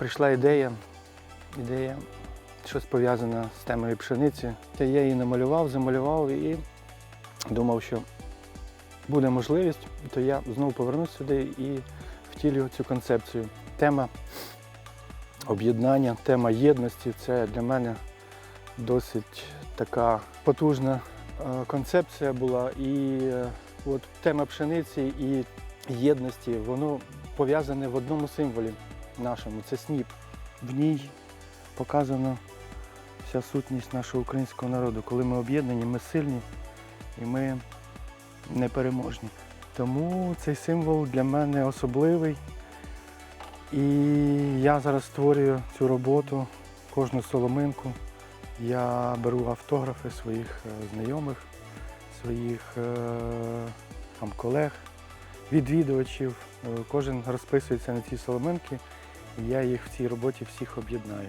прийшла ідея, ідея щось пов'язане з темою пшениці. Я її намалював, замалював і думав, що буде можливість, то я знову повернусь сюди і втілюю цю концепцію. Тема об'єднання, тема єдності це для мене досить така потужна е, концепція була. І е, от тема пшениці і єдності, воно пов'язане в одному символі нашому це сніп. В ній показана вся сутність нашого українського народу. Коли ми об'єднані, ми сильні і ми непереможні. Тому цей символ для мене особливий. І я зараз створюю цю роботу, кожну соломинку. Я беру автографи своїх е, знайомих, своїх е, там, колег, відвідувачів. Е, Кожен розписується на ці соломинки, і я їх в цій роботі всіх об'єднаю.